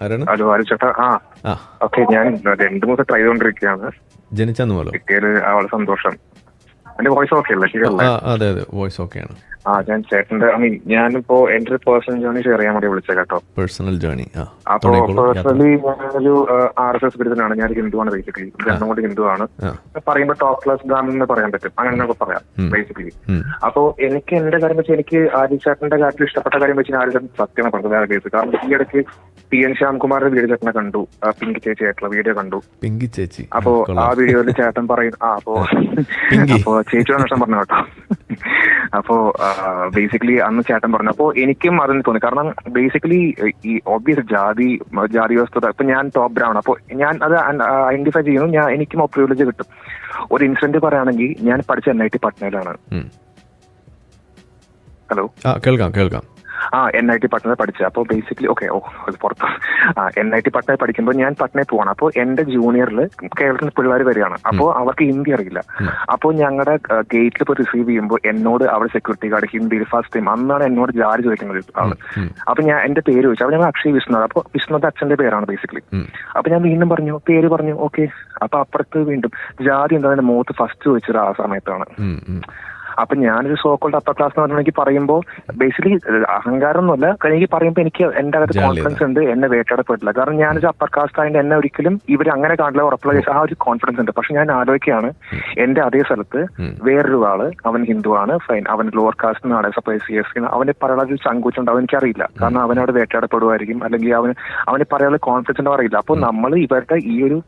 Hello ആര് ചേട്ടാ. ആ. ഓക്കെ ഞാൻ രണ്ടു മൂന്ന് ട്രൈ ചെയ്തോണ്ടിരിക്കുകയാണ്. ജനിച്ചെന്ന് പോലോ? കിട്ടിയത് ആളെ സന്തോഷം. എന്റെ വോയിസ് ഓക്കെ അല്ലേ? ശരിയല്ലേ അതെ അതെ. വോയിസ് ഓക്കെയാണ് ആ ഞാൻ ചേട്ടന്റെ ഐ മീൻ ഞാനിപ്പോ എന്റെ ഒരു പേഴ്സണൽ ജേണി ഷെയർ ചെയ്യാൻ വേണ്ടി വിളിച്ചത് കേട്ടോ. പേഴ്സണൽ ജേണി ആ അപ്പോ. പേഴ്സണലി ഞാനൊരു ആർ എസ് എസ് ബിരുദനാണ്. ഞാൻ ഹിന്ദുവാണ് ബേസിക്കലി രണ്ടും കൊണ്ട് ഹിന്ദുവാണ് പറയുമ്പോൾ പറയുമ്പോ ടോപ്പ് ക്ലാസ് ബ്രാഹ്മൺ എന്ന് പറയാൻ പറ്റും. അങ്ങനെ പറയാം ബേസിക്കലി. അപ്പോ എനിക്ക് എന്റെ കാര്യം വെച്ച് എനിക്ക് ആദിചേട്ടന്റെ കാര്യത്തിൽ ഇഷ്ടപ്പെട്ട കാര്യം വെച്ച് ആര്യ ചേട്ടൻ സത്യമാണ് പറഞ്ഞത്. കേസ് കാരണം ഈ ഇടയ്ക്ക് പി എൻ ശ്യാംകുമാറിന്റെ വീഡിയോ ചേട്ടനെ കണ്ടു. പിങ്കി ചേച്ചി ആയിട്ടുള്ള വീഡിയോ കണ്ടു. പിങ്കി ചേച്ചി. അപ്പോ ആ, വീഡിയോയിൽ ചേട്ടൻ പറയും ആ അപ്പോ അപ്പോ ചേച്ചിയുടെ നഷ്ടം പറഞ്ഞു കേട്ടോ. അപ്പോ ബേസിക്കലി അന്ന് ചേട്ടൻ പറഞ്ഞു അപ്പോ എനിക്കും അതിന് തോന്നി. കാരണം ബേസിക്കലി ഈ ഓബ്വിയസ് ജാതി ജാതി വ്യവസ്ഥ ഇപ്പൊ ഞാൻ ടോപ്പ് ബ്രൗൺ അപ്പോ ഞാൻ അത് ഐഡന്റിഫൈ ചെയ്യുന്നു ഞാൻ എനിക്കും പ്രിവിലേജ് കിട്ടും. ഒരു ഇൻസിഡന്റ് പറയുകയാണെങ്കിൽ ഞാൻ പഠിച്ച എൻ ഐ ടി പട്നയിലാണ്. ഹലോ കേൾക്കാം കേൾക്കാം. ആ എൻ ഐ ടി പട്നയിൽ പഠിച്ചത്. അപ്പോൾ ബേസിക്കലി ഓക്കെ ഓ അത് പുറത്ത്. ആ എൻ ഐ ടി പട്നയിൽ പഠിക്കുമ്പോൾ ഞാൻ പട്നയിൽ പോവാണ്. അപ്പോൾ എന്റെ ജൂനിയറിൽ കേരളത്തിൽ പിള്ളേർ വരികയാണ്. അപ്പോൾ അവർക്ക് ഹിന്ദി അറിയില്ല. അപ്പോൾ ഞങ്ങളുടെ ഗേറ്റിൽ ഇപ്പോൾ റിസീവ് ചെയ്യുമ്പോൾ എന്നോട് അവിടെ സെക്യൂരിറ്റി ഗാർഡ് ഹിന്ദിയിൽ ഫസ്റ്റ് ടൈം അന്നാണ് എന്നോട് ജാരി ചോദിക്കുന്നത് ആൾ. അപ്പൊ ഞാൻ എന്റെ പേര് ചോദിച്ചു. അപ്പൊ ഞാൻ അക്ഷയ് വിഷ്ണു അപ്പോൾ വിഷ്ണുന്റെ അച്ഛന്റെ പേരാണ് ബേസിക്കലി അപ്പോൾ അപ്പൊ ഞാൻ വീണ്ടും പറഞ്ഞു പേര് പറഞ്ഞു ഓക്കെ. അപ്പൊ അപ്പുറത്ത് വീണ്ടും ജാതി എന്താ മുഖത്ത് ഫസ്റ്റ് ചോദിച്ചത് ആ സമയത്താണ്. അപ്പൊ ഞാനൊരു സോക്കോൾഡ് അപ്പർ ക്ലാസ് എന്ന് പറഞ്ഞാൽ എനിക്ക് പറയുമ്പോൾ ബേസിക്കലി അഹങ്കാരം ഒന്നുമല്ല കാരണം എനിക്ക് പറയുമ്പോൾ എനിക്ക് എന്റെ അകത്ത് കോൺഫിഡൻസ് ഉണ്ട് എന്നെ വേട്ടയാടപ്പെട്ടില്ല കാരണം ഞാനൊരു അപ്പർ കാസ്റ്റ് ആയതിന്റെ എന്നെ ഒരിക്കലും ഇവർ അങ്ങനെ കാണില്ല ഉറപ്പുള്ള ആ ഒരു കോൺഫിഡൻസ് ഉണ്ട്. പക്ഷെ ഞാൻ ആലോചിക്കുകയാണ് എന്റെ അതേ സ്ഥലത്ത്. വേറൊരു ആൾ അവൻ ഹിന്ദു ആണ് ഫൈൻ അവൻ ലോവർ കാസ്റ്റ് നിന്നാണ് സപ്പോസ് സി എസ് അവന്റെ പറയാനുള്ള ചങ്കൂച്ചുണ്ടാവും എനിക്കറിയില്ല കാരണം അവനവിടെ വേട്ടയാടപ്പെടുമായിരിക്കും അല്ലെങ്കിൽ അവന് അവന് പറയാനുള്ള കോൺഫിഡൻസ് ഉണ്ടോ അറിയില്ല. അപ്പോൾ നമ്മൾ ഇവരുടെ ഈ ഒരു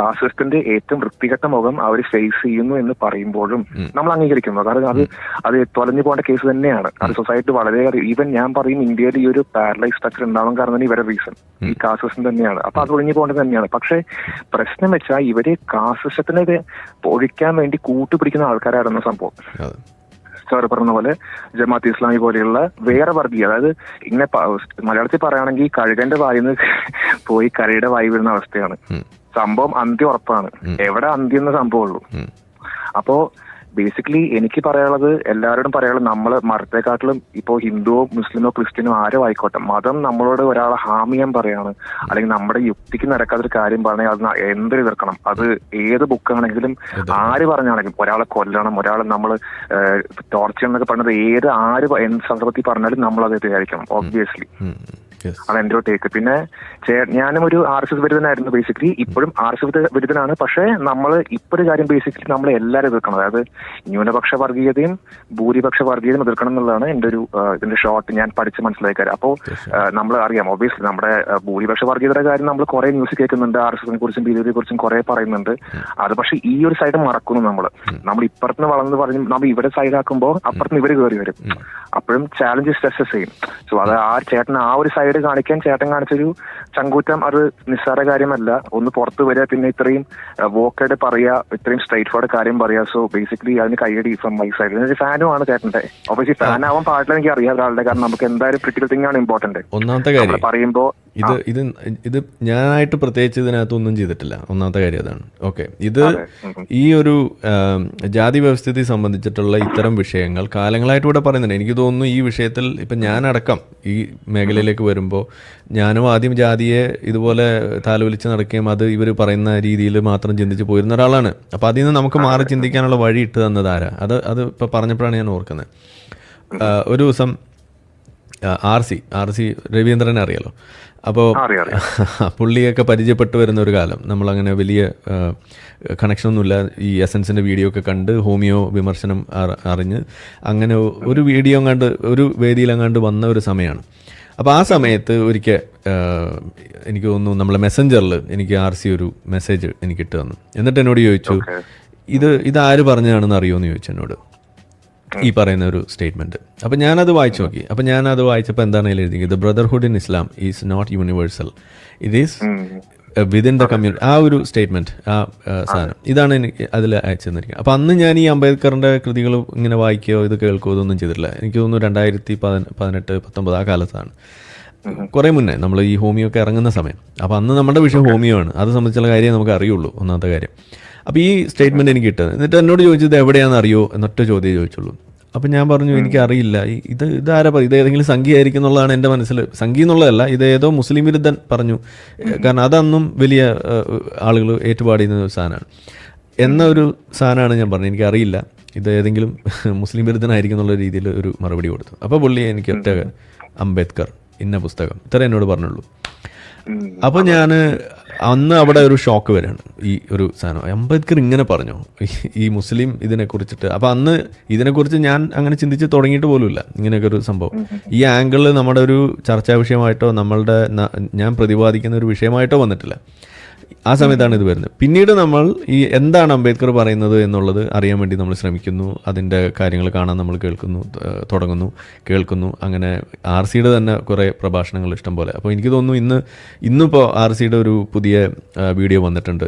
കാസ്റ്റിന്റെ ഏറ്റവും വൃത്തികെട്ട മുഖം അവർ ഫേസ് ചെയ്യുന്നു എന്ന് പറയുമ്പോഴും നമ്മൾ അംഗീകരിക്കുന്നു. കാരണം അത് അത് തൊലഞ്ഞു പോകേണ്ട കേസ് തന്നെയാണ്. അത് സൊസൈറ്റി വളരെ ഈവൻ ഞാൻ പറയും ഇന്ത്യയിൽ ഈ ഒരു പാരലൈസ് സ്ട്രക്ചർ ഉണ്ടാവാൻ കാരണം തന്നെ ഇവരുടെ റീസൺ ഈ കാസ്റ്റിസം തന്നെയാണ്. അപ്പൊ അത് ഒഴിഞ്ഞു പോകേണ്ടത് തന്നെയാണ്. പക്ഷെ പ്രശ്നം വെച്ചാൽ ഇവർ കാസ്റ്റിസത്തിനെ ഒഴിക്കാൻ വേണ്ടി കൂട്ടുപിടിക്കുന്ന ആൾക്കാരായിരുന്നു സംഭവം. അതെ. സാറ് പറഞ്ഞ പോലെ ജമാഅത്ത് ഇസ്ലാമി പോലെയുള്ള വേറെ വർഗീയ അതായത് ഇങ്ങനെ മലയാളത്തിൽ പറയുകയാണെങ്കിൽ കഴുകന്റെ വായിന്ന് പോയി കരയുടെ വായി വരുന്ന അവസ്ഥയാണ്. സംഭവം അന്ത്യ ഉറപ്പാണ്. എവിടെ അന്ത്യ എന്ന സംഭവമുള്ളൂ. അപ്പോ ബേസിക്കലി എനിക്ക് പറയാനുള്ളത് എല്ലാവരോടും പറയാനുള്ളത് നമ്മൾ മതത്തെക്കാട്ടിലും ഇപ്പോ ഹിന്ദുവോ മുസ്ലിമോ ക്രിസ്ത്യനോ ആരോ ആയിക്കോട്ടെ മതം നമ്മളോട് ഒരാളെ ഹാം ചെയ്യാൻ പറയാണ്. അല്ലെങ്കിൽ നമ്മുടെ യുക്തിക്ക് നടക്കാത്തൊരു കാര്യം പറഞ്ഞാൽ അത് എന്തൊരു എതിർക്കണം അത് ഏത് ബുക്കാണെങ്കിലും ആര് പറഞ്ഞാണെങ്കിലും ഒരാളെ കൊല്ലണം ഒരാളെ നമ്മൾ ടോർച്ചർ എന്നൊക്കെ പറഞ്ഞത് ഏത് ആര് എന്ത് സന്ദർഭത്തിൽ പറഞ്ഞാലും നമ്മൾ അത് വിചാരിക്കണം ഓബ്വിയസ്ലി ഉം, ഉം. അത് എന്റെ ഒരു ടേക്ക് പിന്നെ ഞാനും ഒരു ആർ എസ് എസ് ബിരുദനായിരുന്നു ബേസിക്കലി ഇപ്പോഴും ആർ എസ് എസ് ബിരുദനാണ്. പക്ഷേ നമ്മൾ ഇപ്പൊ ഒരു കാര്യം ബേസിക്കലി നമ്മൾ എല്ലാവരും എതിർക്കണം. അതായത് ന്യൂനപക്ഷ വർഗീയതയും ഭൂരിപക്ഷ വർഗീയതയും എതിർക്കണം എന്നുള്ളതാണ് എന്റെ ഒരു ഇതിന്റെ ഷോർട്ട് ഞാൻ പഠിച്ച് മനസ്സിലാക്കി കാര്യം. അപ്പോൾ നമ്മൾ അറിയാം ഒബിയസ്ലി നമ്മുടെ ഭൂരിപക്ഷ വർഗീയതയുടെ കാര്യം നമ്മൾ കുറെ ന്യൂസ് കേൾക്കുന്നുണ്ട്. ആർ എസ് എസിനെ കുറിച്ചും ബി ജെ പിയെ കുറിച്ചും കുറെ പറയുന്നുണ്ട്. അത് പക്ഷേ ഈ ഒരു സൈഡ് മറക്കുന്നു നമ്മൾ നമ്മൾ ഇപ്പുറത്തുനിന്ന് വളർന്ന് പറഞ്ഞ് നമ്മൾ ഇവിടെ സൈഡാക്കുമ്പോൾ അപ്പുറത്തുനിന്ന് ഇവർ കയറി വരും. അപ്പോഴും ചാലഞ്ച് സ്ട്രെസ് ചെയ്യും സോ അത് ആ ചേട്ടൻ ആ ഒരു സൈഡ് കാണിക്കാൻ ചേട്ടൻ കാണിച്ചൊരു ചങ്കൂറ്റം അത് നിസ്സാര കാര്യമല്ല. ഒന്ന് പുറത്ത് വരിക പിന്നെ ഇത്രയും വോക്കഡ് പറയുക ഇത്രയും സ്ട്രൈറ്റ് ഫോർഡ് കാര്യം പറയാ സോ ബേസിക്കലി അതിന് കൈയടി ഫ്രം മൈ സൈഡ് ഫാനും ആണ് ചേട്ടന്റെ ഒബിയസ്ലി ഫാൻ ആവാൻ പാടില്ല എനിക്ക് അറിയാം ഒരാളുടെ. കാരണം നമുക്ക് എന്തായാലും ക്രിട്ടിക്കൽ തിങ് ആണ് ഇമ്പോർട്ടന്റ് ഒന്നാമത്തെ കാര്യം. പറയുമ്പോ ഇത് ഇത് ഇത് ഞാനായിട്ട് പ്രത്യേകിച്ച് ഇതിനകത്തൊന്നും ചെയ്തിട്ടില്ല. ഒന്നാമത്തെ കാര്യം അതാണ്. ഓക്കെ. ഇത് ഈ ഒരു ജാതി വ്യവസ്ഥിതി സംബന്ധിച്ചിട്ടുള്ള ഇത്തരം വിഷയങ്ങൾ കാലങ്ങളായിട്ട് ഇവിടെ പറയുന്നുണ്ട്. എനിക്ക് തോന്നുന്നു ഈ വിഷയത്തിൽ ഇപ്പം ഞാനടക്കം ഈ മേഖലയിലേക്ക് വരുമ്പോൾ ഞാനും ആദ്യം ജാതിയെ ഇതുപോലെ താലോലിച്ച് നടക്കുകയും അത് ഇവർ പറയുന്ന രീതിയിൽ മാത്രം ചിന്തിച്ച് പോയിരുന്ന ഒരാളാണ്. അപ്പോൾ അതിൽ നിന്ന് നമുക്ക് മാറി ചിന്തിക്കാനുള്ള വഴി ഇട്ട് തന്നത് ആരാ? അത് അത് ഇപ്പോൾ പറഞ്ഞപ്പോഴാണ് ഞാൻ ഓർക്കുന്നത്. ഒരു ദിവസം ആർ സി ആർ സി രവീന്ദ്രനെ അറിയാലോ? അപ്പോൾ. പുള്ളിയൊക്കെ പരിചയപ്പെട്ടു വരുന്ന ഒരു കാലം. നമ്മളങ്ങനെ വലിയ കണക്ഷനൊന്നുമില്ല. ഈ എസൻസിന്റെ വീഡിയോ ഒക്കെ കണ്ട് ഹോമിയോ വിമർശനം അറി- അറിഞ്ഞ് അങ്ങനെ ഒരു വീഡിയോ കണ്ട് ഒരു വേദിയിലങ്ങാണ്ട് വന്ന ഒരു സമയമാണ്. അപ്പോൾ ആ സമയത്ത് ഒരിക്കൽ എനിക്ക് തോന്നുന്നു നമ്മളെ മെസ്സഞ്ചറിൽ എനിക്ക് ആർ സി ഒരു മെസ്സേജ് എനിക്ക് ഇട്ട് തന്നു. എന്നിട്ട് എന്നോട് ചോദിച്ചു ഇത് ഇത് ആര് പറഞ്ഞതാണെന്ന് അറിയുമോ? എന്ന് ചോദിച്ചു എന്നോട്. ഈ പറയുന്ന ഒരു സ്റ്റേറ്റ്മെന്റ് അപ്പം ഞാനത് വായിച്ചു നോക്കി. അപ്പം ഞാനത് വായിച്ചപ്പോൾ എന്താണ് എഴുതിയത്? Brotherhood in Islam is not universal ഇത് ഈസ് വിതിൻ ദ കമ്മ്യൂണിറ്റി ആ ഒരു സ്റ്റേറ്റ്മെന്റ് ആ സാധനം. ഇതാണ് എനിക്ക് അതിൽ അയച്ചു തന്നിരിക്കുന്നത്. അപ്പം അന്ന് ഞാൻ ഈ അംബേദ്കറിന്റെ കൃതികൾ ഇങ്ങനെ വായിക്കുകയോ ഇത് കേൾക്കുകയോ ഒന്നും ചെയ്തിട്ടില്ല. എനിക്ക് തോന്നുന്നു രണ്ടായിരത്തി പതിന പതിനെട്ട് പത്തൊമ്പത് ആ കാലത്താണ്. കുറെ മുന്നേ നമ്മൾ ഈ ഹോമിയോ ഒക്കെ ഇറങ്ങുന്ന സമയം. അപ്പോൾ അന്ന് നമ്മുടെ വിഷയം ഹോമിയോ ആണ്. അത് സംബന്ധിച്ചുള്ള കാര്യം നമുക്ക് അറിയുള്ളൂ. ഒന്നാമത്തെ കാര്യം. അപ്പോൾ ഈ സ്റ്റേറ്റ്മെന്റ് എനിക്ക് കിട്ടുന്നത്. എന്നിട്ട് എന്നോട് ചോദിച്ചത് എവിടെയാണെന്ന് അറിയോ? എന്നൊറ്റ ചോദ്യം ചോദിച്ചുള്ളൂ. അപ്പം ഞാൻ പറഞ്ഞു എനിക്കറിയില്ല ഈ- ഇത് ഇതാരാ പറയും ഇത് ഏതെങ്കിലും സംഖ്യ ആയിരിക്കും എന്നുള്ളതാണ് എന്റെ മനസ്സിൽ. സംഖ്യ എന്നുള്ളതല്ല ഇത് ഏതോ മുസ്ലിം വിരുദ്ധൻ പറഞ്ഞു. കാരണം അതന്നും വലിയ ആളുകൾ ഏറ്റുപാടിയുന്ന ഒരു സാധനമാണ്. എന്ന ഒരു സാധനമാണ് ഞാൻ പറഞ്ഞത്. എനിക്കറിയില്ല ഇത് ഏതെങ്കിലും മുസ്ലിം വിരുദ്ധനായിരിക്കും എന്നുള്ള രീതിയിൽ ഒരു മറുപടി കൊടുത്തു. അപ്പോൾ പുള്ളി എനിക്ക് ഒറ്റ അംബേദ്കർ ഇന്ന പുസ്തകം ഇത്ര എന്നോട് പറഞ്ഞുള്ളൂ. അപ്പോൾ ഞാൻ അന്ന് അവിടെ ഒരു ഷോക്ക് വരാണ്. ഈ ഒരു സാധനം. അംബേദ്കർ ഇങ്ങനെ പറഞ്ഞു. ഈ- മുസ്ലിം ഇതിനെ കുറിച്ചിട്ട്. അപ്പോൾ അന്ന് ഇതിനെക്കുറിച്ച് ഞാൻ അങ്ങനെ ചിന്തിച്ച് തുടങ്ങിയിട്ട് പോലുമില്ല. ഇങ്ങനെയൊക്കെ ഒരു സംഭവം. ഈ ആംഗിളിൽ നമ്മുടെ ഒരു ചർച്ചാ വിഷയമായിട്ടോ നമ്മളുടെ ഞാൻ പ്രതിപാദിക്കുന്ന ഒരു വിഷയമായിട്ടോ വന്നിട്ടില്ല. ആ സമയത്താണ് ഇത് വരുന്നത്. പിന്നീട് നമ്മൾ ഈ എന്താണ് അംബേദ്കർ പറയുന്നത് എന്നുള്ളത് അറിയാൻ വേണ്ടി നമ്മൾ ശ്രമിക്കുന്നു. അതിന്റെ കാര്യങ്ങൾ കാണാൻ നമ്മൾ കേൾക്കുന്നു തുടങ്ങുന്നു കേൾക്കുന്നു. അങ്ങനെ ആർ സിയുടെ തന്നെ കുറേ പ്രഭാഷണങ്ങൾ ഇഷ്ടം പോലെ. അപ്പോൾ എനിക്ക് തോന്നുന്നു ഇന്ന് ഇന്നിപ്പോൾ ആർ സിയുടെ ഒരു പുതിയ വീഡിയോ വന്നിട്ടുണ്ട്.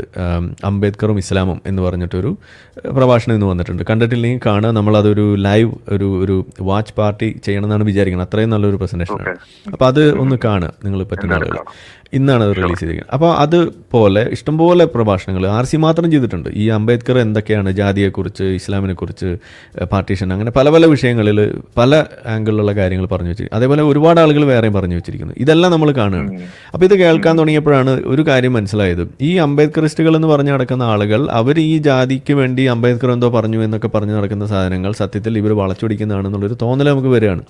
അംബേദ്കറും ഇസ്ലാമും എന്ന് പറഞ്ഞിട്ടൊരു പ്രഭാഷണം ഇന്ന് വന്നിട്ടുണ്ട്. കണ്ടിട്ടില്ലെങ്കിൽ കാണുക. നമ്മളതൊരു ലൈവ് ഒരു ഒരു വാച്ച് പാർട്ടി ചെയ്യണമെന്നാണ് വിചാരിക്കുന്നത്. അത്രയും നല്ലൊരു പ്രസന്റേഷനാണ് അപ്പോൾ അത് ഒന്ന് കാണുക നിങ്ങൾ പറ്റുന്ന ആളുകൾ. ഇന്നാണ് അത് റിലീസ് ചെയ്തിരിക്കുന്നത്. അപ്പോൾ അതുപോലെ ഇഷ്ടംപോലെ പ്രഭാഷണങ്ങൾ ആർ സി മാത്രം ചെയ്തിട്ടുണ്ട്. ഈ അംബേദ്കർ എന്തൊക്കെയാണ് ജാതിയെക്കുറിച്ച് ഇസ്ലാമിനെക്കുറിച്ച് പാർട്ടീഷൻ അങ്ങനെ പല പല വിഷയങ്ങളിൽ പല ആംഗിളിലുള്ള കാര്യങ്ങൾ പറഞ്ഞു വെച്ചു അതേപോലെ ഒരുപാട് ആളുകൾ വേറെയും പറഞ്ഞു വെച്ചിരിക്കുന്നു. ഇതെല്ലാം നമ്മൾ കാണുകയാണ്. അപ്പോൾ ഇത് കേൾക്കാൻ തുടങ്ങിയപ്പോഴാണ് ഒരു കാര്യം മനസ്സിലായത്. ഈ അംബേദ്കറിസ്റ്റുകൾ എന്ന് പറഞ്ഞ് നടക്കുന്ന ആളുകൾ അവർ ഈ ജാതിക്ക് വേണ്ടി അംബേദ്കർ എന്തോ പറഞ്ഞു എന്നൊക്കെ പറഞ്ഞു നടക്കുന്ന സാധനങ്ങൾ സത്യത്തിൽ ഇവർ വളച്ചൊടിക്കുന്നതാണെന്നുള്ളൊരു തോന്നൽ നമുക്ക് വരികയാണ്.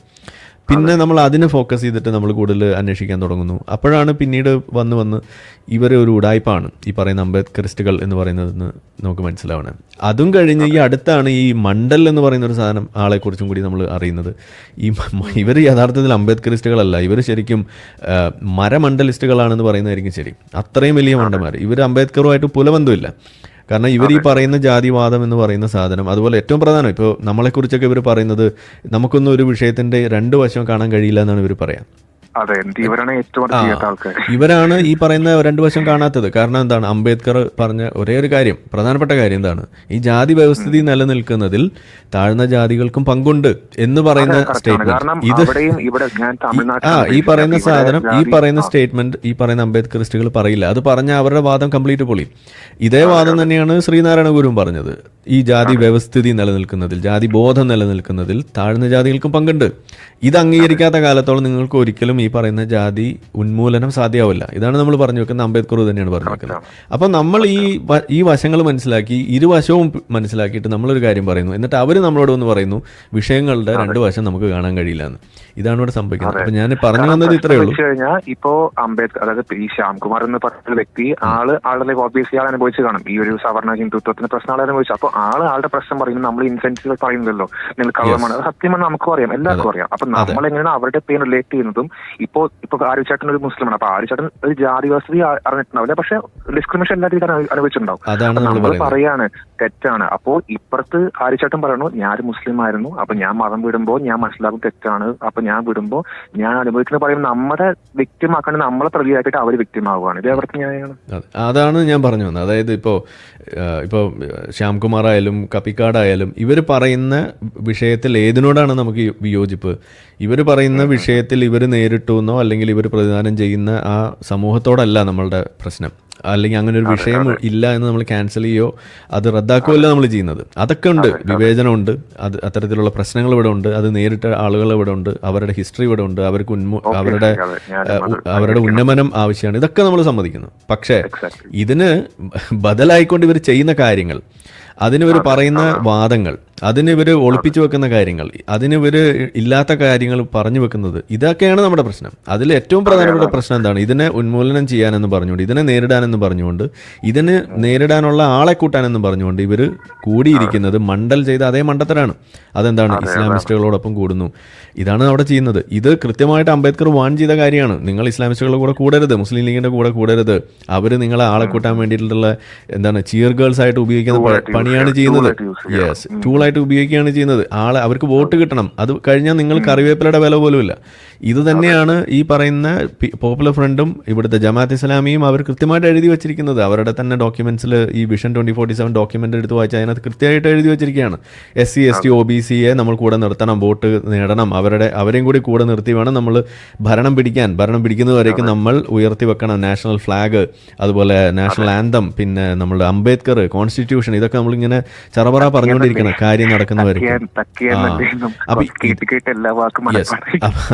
പിന്നെ നമ്മൾ അതിനെ ഫോക്കസ് ചെയ്തിട്ട് നമ്മൾ കൂടുതൽ അന്വേഷിക്കാൻ തുടങ്ങുന്നു. അപ്പോഴാണ് പിന്നീട് വന്ന് വന്ന് ഇവരെ ഒരു ഉടായ്പാണ് ഈ പറയുന്ന അംബേദ്കറിസ്റ്റുകൾ എന്ന് പറയുന്നതെന്ന് നമുക്ക് മനസ്സിലാവണം. അതും കഴിഞ്ഞ് ഈ അടുത്താണ് ഈ മണ്ഡൽ എന്ന് പറയുന്ന ഒരു സാധനം ആളെക്കുറിച്ചും കൂടി നമ്മൾ അറിയുന്നത്. ഈ ഇവർ യഥാർത്ഥത്തിൽ അംബേദ്കറിസ്റ്റുകളല്ല ഇവർ ശരിക്കും മരമണ്ഡലിസ്റ്റുകളാണെന്ന് പറയുന്നതായിരിക്കും ശരി. അത്രയും വലിയ മണ്ടന്മാർ ഇവർ അംബേദ്കറുമായിട്ട് പുലബന്ധമില്ല കാരണം ഇവർ ഈ പറയുന്ന ജാതിവാദം എന്ന് പറയുന്ന സാധനം അതുപോലെ ഏറ്റവും പ്രധാനം ഇപ്പോൾ നമ്മളെക്കുറിച്ചൊക്കെ ഇവർ പറയുന്നത് നമുക്കൊന്നും ഒരു വിഷയത്തിന്റെ രണ്ട് വശം കാണാൻ കഴിയില്ല എന്നാണ് ഇവർ പറയാം. അതെ ഇവരാണ് ഏറ്റവും കൂടുതൽ ചെയ്യാത്ത ആൾക്കാർ ഇവരാണ് ഈ പറയുന്ന രണ്ടു വശം കാണാത്തത്. കാരണം എന്താണ്? അംബേദ്കർ പറഞ്ഞ ഒരേ ഒരു കാര്യം പ്രധാനപ്പെട്ട കാര്യം എന്താണ്? ഈ ജാതി വ്യവസ്ഥിതി നിലനിൽക്കുന്നതിൽ താഴ്ന്ന ജാതികൾക്കും പങ്കുണ്ട് എന്ന് പറയുന്ന സ്റ്റേറ്റ്മെന്റ് ഇത് ആ ഈ പറയുന്ന സാധനം ഈ പറയുന്ന സ്റ്റേറ്റ്മെന്റ് ഈ പറയുന്ന അംബേദ്കറിസ്റ്റുകൾ പറയില്ല. അത് പറഞ്ഞ അവരുടെ വാദം കംപ്ലീറ്റ് പൊളി. ഇതേ വാദം തന്നെയാണ് ശ്രീനാരായണ ഗുരുവും പറഞ്ഞത്. ഈ ജാതി വ്യവസ്ഥിതി നിലനിൽക്കുന്നതിൽ ജാതി ബോധം നിലനിൽക്കുന്നതിൽ താഴ്ന്ന ജാതികൾക്കും പങ്കുണ്ട്. ഇത് അംഗീകരിക്കാത്ത കാലത്തോളം നിങ്ങൾക്ക് ഒരിക്കലും ഈ പറയുന്ന ജാതി ഉന്മൂലനം സാധ്യമാവില്ല ഇതാണ് നമ്മൾ പറഞ്ഞു വെക്കുന്നത് അംബേദ്കർ തന്നെയാണ് പറഞ്ഞു വെക്കുന്നത്. അപ്പോൾ നമ്മൾ ഈ ഈ വശങ്ങൾ മനസ്സിലാക്കി ഇരുവശവും മനസ്സിലാക്കിയിട്ട് നമ്മളൊരു കാര്യം പറയുന്നു. എന്നിട്ട് അവർ നമ്മളോട് ഒന്ന് പറയുന്നു വിഷയങ്ങളുടെ രണ്ട് വശം നമുക്ക് കാണാൻ കഴിയില്ല എന്ന്. ഇതാണ് ഇവിടെ സംഭവിക്കുന്നത്. അപ്പൊ ഞാൻ പറഞ്ഞു വന്നത് ഇത്രയേ ഉള്ളൂ. കഴിഞ്ഞാൽ ഇപ്പോ അംബേദ്കർ അതായത് ഈ ശ്യാംകുമാർ എന്ന് പറഞ്ഞ വ്യക്തി ആൾ ആളുടെ ഓബിയസ്ലി ആൾ അനുഭവിച്ച് കാണും. ഈ ഒരു സവർണ ഹിന്ദുത്വത്തിന്റെ പ്രശ്നം ആൾ അനുഭവിച്ചു. അപ്പൊ ആൾ ആളുടെ പ്രശ്നം പറയുന്നത് നമ്മൾ ഇൻസെന്റീവ് പറയുന്നല്ലോ നിങ്ങൾ കള്ളമാണ്. സത്യമാണ് നമുക്കും അറിയാം. എല്ലാവർക്കും അറിയാം. അപ്പൊ നമ്മൾ എങ്ങനെയാണ് അവരുടെ പെയിൻ റിലേറ്റ് ചെയ്യുന്നതും ഇപ്പോ ഇപ്പൊ ആര്യചേട്ടൻ ഒരു മുസ്ലിമാണ്. അപ്പൊ ആര്യചേട്ടൻ ഒരു ജാതി വ്യവസ്ഥ അറിഞ്ഞിട്ടുണ്ടാവില്ല. പക്ഷെ ഡിസ്ക്രിമിനേഷൻ എല്ലാ രീതിയിലും അനു- അനുഭവിച്ചിട്ടുണ്ടാവും. നമ്മൾ പറയാണ് തെറ്റാണ്. അപ്പോ ഇപ്പുറത്ത് ആര്യചേട്ടൻ പറയണു ഞാൻ മുസ്ലിം ആയിരുന്നു. അപ്പൊ ഞാൻ മതം വിടുമ്പോ ഞാൻ മനസ്സിലാക്കും തെറ്റാണ്. അപ്പൊ ഞാൻ വിടുമ്പോ ഞാൻ അനുഭവിക്കുന്ന പറയുമ്പോൾ നമ്മുടെ വ്യക്തിമാക്കാണ്ട് നമ്മളെ പ്രതിയാക്കിയിട്ട് അവർ വ്യക്തിമാവുകയാണ്. ഇത് എവിടത്തെ ന്യായമാണ്? അതാണ് ഞാൻ പറഞ്ഞു വന്നത്. അതായത് ഇപ്പോൾ ഇപ്പോൾ ശ്യാംകുമാർ ആയാലും കപ്പിക്കാടായാലും ഇവർ പറയുന്ന വിഷയത്തിൽ ഏതിനോടാണ് നമുക്ക് വിയോജിപ്പ്? ഇവർ പറയുന്ന വിഷയത്തിൽ ഇവർ നേരിട്ടുവെന്നോ അല്ലെങ്കിൽ ഇവർ പ്രതിദാനം ചെയ്യുന്ന ആ സമൂഹത്തോടല്ല നമ്മളുടെ പ്രശ്നം. അല്ലെങ്കിൽ അങ്ങനെ ഒരു വിഷയം ഇല്ല എന്ന് നമ്മൾ ക്യാൻസൽ ചെയ്യോ അത് റദ്ദാക്കുകയല്ല നമ്മൾ ചെയ്യുന്നത്. അതൊക്കെ ഉണ്ട്. വിവേചനമുണ്ട് അത്. അത്തരത്തിലുള്ള പ്രശ്നങ്ങൾ ഇവിടെ ഉണ്ട്. അത് നേരിട്ട ആളുകൾ ഇവിടെ ഉണ്ട്. അവരുടെ ഹിസ്റ്ററി ഇവിടെ ഉണ്ട്. അവർക്ക് ഉന്മു അവരുടെ അവരുടെ ഉന്നമനം ആവശ്യമാണ്. ഇതൊക്കെ നമ്മൾ സമ്മതിക്കുന്നു. പക്ഷേ. ഇതിന് ബദലായിക്കൊണ്ട് ഇവർ ചെയ്യുന്ന കാര്യങ്ങൾ അതിനിവർ പറയുന്ന വാദങ്ങൾ അതിനിവർ ഒളിപ്പിച്ചു വെക്കുന്ന കാര്യങ്ങൾ അതിന് ഇവർ ഇല്ലാത്ത കാര്യങ്ങൾ പറഞ്ഞു വെക്കുന്നത് ഇതൊക്കെയാണ് നമ്മുടെ പ്രശ്നം. അതിൽ ഏറ്റവും പ്രധാനപ്പെട്ട പ്രശ്നം എന്താണ്? ഇതിനെ ഉന്മൂലനം ചെയ്യാനെന്ന് പറഞ്ഞുകൊണ്ട് ഇതിനെ നേരിടാനെന്ന് പറഞ്ഞുകൊണ്ട് ഇതിന് നേരിടാനുള്ള ആളെ കൂട്ടാനെന്ന് പറഞ്ഞുകൊണ്ട് ഇവർ കൂടിയിരിക്കുന്നത് മണ്ടൽ ചെയ്ത അതേ മണ്ടത്തരാണ്. അതെന്താണ്? ഇസ്ലാമിസ്റ്റുകളോടൊപ്പം കൂടുന്നു. ഇതാണ് അവിടെ ചെയ്യുന്നത്. ഇത് കൃത്യമായിട്ട് അംബേദ്കർ വാൺ ചെയ്ത കാര്യമാണ്. നിങ്ങൾ ഇസ്ലാമിസ്റ്റുകളുടെ കൂടെ കൂടരുത് മുസ്ലിം ലീഗിന്റെ കൂടെ കൂടരുത്. അവർ നിങ്ങളെ ആളെ കൂട്ടാൻ വേണ്ടിയിട്ടുള്ള എന്താണ് ചിയർ ഗേൾസ് ആയിട്ട് ഉപയോഗിക്കുന്ന പണിയാണ് ചെയ്യുന്നത്. യെസ് Tool ആയിട്ട് ഉപയോഗിക്കുകയാണ് ചെയ്യുന്നത്. ആളെ അവർക്ക് വോട്ട് കിട്ടണം. അത് കഴിഞ്ഞാൽ നിങ്ങൾ കറിവേപ്പിലയുടെ വില പോലുമില്ല. ഇത് തന്നെയാണ് ഈ പറയുന്ന പോപ്പുലർ ഫ്രണ്ടും ഇവിടുത്തെ ജമാഅത്ത് ഇസ്ലാമിയും അവർ കൃത്യമായിട്ട് എഴുതി വെച്ചിരിക്കുന്നത്. അവരുടെ തന്നെ ഡോക്യുമെന്റ്സിൽ ഈ vision twenty forty seven document എടുത്ത് വായിച്ചാൽ അതിനകത്ത് കൃത്യമായിട്ട് എഴുതി വെച്ചിരിക്കുകയാണ്. S C S T O B സിയെ നമ്മൾ കൂടെ നിർത്തണം വോട്ട് നേടണം. അവരുടെ അവരെയും കൂടി കൂടെ നിർത്തി വേണം നമ്മൾ ഭരണം പിടിക്കാൻ. ഭരണം പിടിക്കുന്നതുവരേക്കും നമ്മൾ ഉയർത്തി വെക്കണം. നാഷണൽ ഫ്ലാഗ് അതുപോലെ നാഷണൽ ആന്തം പിന്നെ നമ്മുടെ അംബേദ്കർ കോൺസ്റ്റിറ്റ്യൂഷൻ ഇതൊക്കെ നമ്മളിങ്ങനെ ചറപറ പറഞ്ഞുകൊണ്ടിരിക്കണം. കാര്യം തക്കിയെന്നും